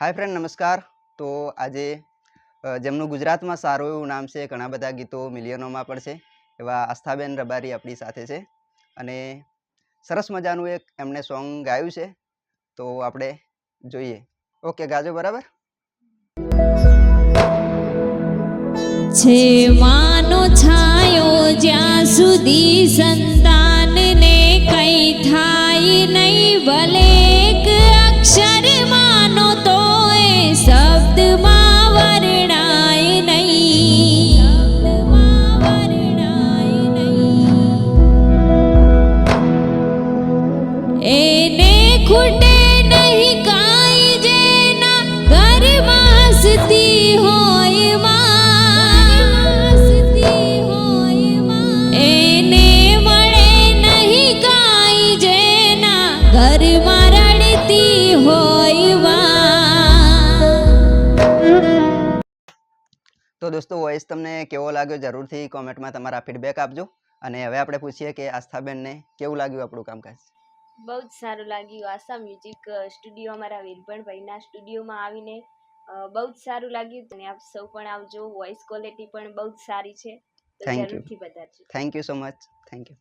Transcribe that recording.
હાય friend નમસ્કાર. તો આજે જેમનું ગુજરાતમાં સારું એવું નામ છે, ઘણા બધા ગીતો મિલિયનોમાં પણ છે, એવા આસ્થાબેન રબારી આપણી સાથે છે. અને સરસ મજાનું એક એમણે સોંગ ગાયું છે. તો આપણે જોઈએ. ઓકે, ગાજો બરાબર? છે માનો છાયો સંતાનને કઈ થાય નહીં, ભલે એને ખૂટે ઘરમાં ઘરમાં રડતી હોયમાં. તો દોસ્તો વોઇસ તમને કેવો લાગ્યો જરૂરથી કોમેન્ટમાં તમારા ફીડબેક આપજો. અને હવે આપણે પૂછીએ કે આસ્થાબેનને કેવું લાગ્યું આપણું કામકાજ? બહુ જ સારું લાગ્યું. આશા મ્યુઝિક સ્ટુડિયો અમારા વીરભણભાઈના સ્ટુડિયોમાં આવીને બહુ જ સારું લાગ્યું. અને આપ સૌ પણ આવજો. વોઇસ ક્વોલિટી પણ બહુ જ સારી છે. તો જરૂરથી thank you so much thank you